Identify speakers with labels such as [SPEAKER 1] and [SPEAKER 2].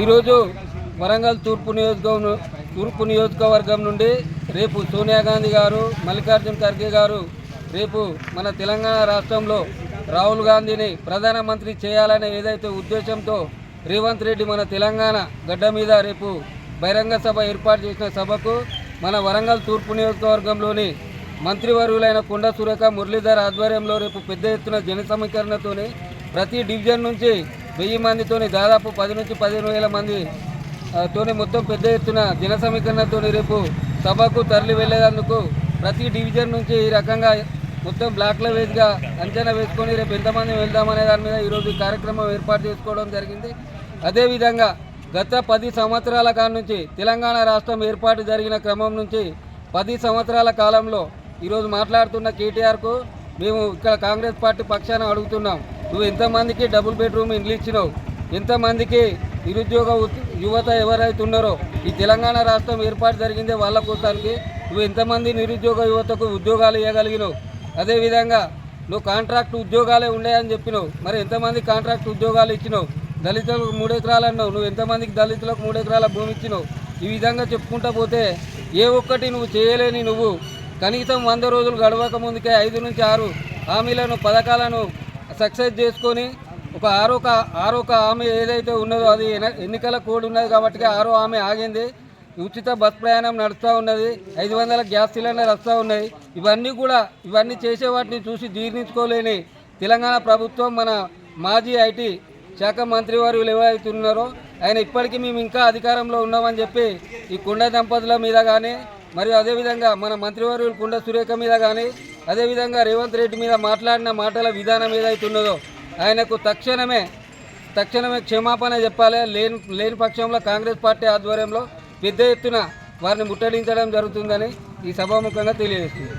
[SPEAKER 1] ఈరోజు వరంగల్ తూర్పు నియోజకవర్గం తూర్పు నియోజకవర్గం నుండి రేపు సోనియా గాంధీ గారు మల్లికార్జున్ ఖర్గే గారు రేపు మన తెలంగాణ రాష్ట్రంలో రాహుల్ గాంధీని ప్రధానమంత్రి చేయాలనే ఏదైతే ఉద్దేశంతో రేవంత్ రెడ్డి మన తెలంగాణ గడ్డ మీద రేపు బహిరంగ సభ ఏర్పాటు చేసిన సభకు మన వరంగల్ తూర్పు నియోజకవర్గంలోని మంత్రివర్యులైన కొండ సురేఖ మురళీధర్ ఆధ్వర్యంలో రేపు పెద్ద ఎత్తున జన సమీకరణతోనే ప్రతి డివిజన్ నుంచి వెయ్యి మందితోని దాదాపు పది నుంచి పదిహేను వేల మంది తోని మొత్తం పెద్ద ఎత్తున జన సమీకరణతోని రేపు సభకు తరలి వెళ్ళేందుకు ప్రతి డివిజన్ నుంచి ఈ రకంగా మొత్తం బ్లాక్ల వేదిగా అంచనా వేసుకొని రేపు ఎంతమంది వెళ్దామనే దాని మీద ఈరోజు కార్యక్రమం ఏర్పాటు చేసుకోవడం జరిగింది. అదేవిధంగా గత పది సంవత్సరాల కాడ నుంచి తెలంగాణ రాష్ట్రం ఏర్పాటు జరిగిన క్రమం నుంచి పది సంవత్సరాల కాలంలో ఈరోజు మాట్లాడుతున్న కేటీఆర్కు మేము ఇక్కడ కాంగ్రెస్ పార్టీ పక్షాన అడుగుతున్నాం. నువ్వు ఎంతమందికి డబుల్ బెడ్రూమ్ ఇండ్లు ఇచ్చినావు? ఎంతమందికి నిరుద్యోగ యువత ఎవరైతే ఉన్నారో ఈ తెలంగాణ రాష్ట్రం ఏర్పాటు జరిగిందే వాళ్ళ కోసానికి నువ్వు ఎంతమంది నిరుద్యోగ యువతకు ఉద్యోగాలు ఇవ్వగలిగినావు అదేవిధంగా నువ్వు కాంట్రాక్ట్ ఉద్యోగాలే ఉన్నాయని చెప్పినావు. మరి ఎంతమంది కాంట్రాక్ట్ ఉద్యోగాలు ఇచ్చినావు? దళితులకు మూడు ఎకరాలు అన్నావు. నువ్వు ఎంతమందికి దళితులకు మూడు ఎకరాల భూమి ఇచ్చినావు? ఈ విధంగా చెప్పుకుంటా పోతే ఏ ఒక్కటి నువ్వు చేయలేని నువ్వు. కనీసం వంద రోజులు గడవక ముందుకే ఐదు నుంచి ఆరు హామీలను పథకాలను సక్సెస్ చేసుకొని ఒక ఆరో ఆరొక ఆమె ఏదైతే ఉన్నదో అది ఎన్నికల కోడ్ ఉన్నది కాబట్టి ఆరో ఆమె ఆగింది. ఉచిత బస్ ప్రయాణం నడుస్తూ ఉన్నది. ఐదు వందల గ్యాస్ సిలిండర్ వస్తూ ఉన్నాయి. ఇవన్నీ కూడా ఇవన్నీ చేసే వాటిని చూసి జీర్ణించుకోలేని తెలంగాణ ప్రభుత్వం మన మాజీ ఐటీ శాఖ మంత్రి వారు ఎవరైతే ఉన్నారో ఆయన ఇప్పటికీ మేము ఇంకా అధికారంలో ఉన్నామని చెప్పి ఈ కుండ దంపతుల మీద కానీ మరియు అదేవిధంగా మన మంత్రివర్యులు కుండ సురేఖ మీద కానీ అదేవిధంగా రేవంత్ రెడ్డి మీద మాట్లాడిన మాటల విధానం ఏదైతే ఉన్నదో ఆయనకు తక్షణమే తక్షణమే క్షమాపణ చెప్పాలి. లేని లేని పక్షంలో కాంగ్రెస్ పార్టీ ఆధ్వర్యంలో పెద్ద ఎత్తున వారిని ముట్టడించడం జరుగుతుందని ఈ సభాముఖంగా తెలియజేస్తుంది.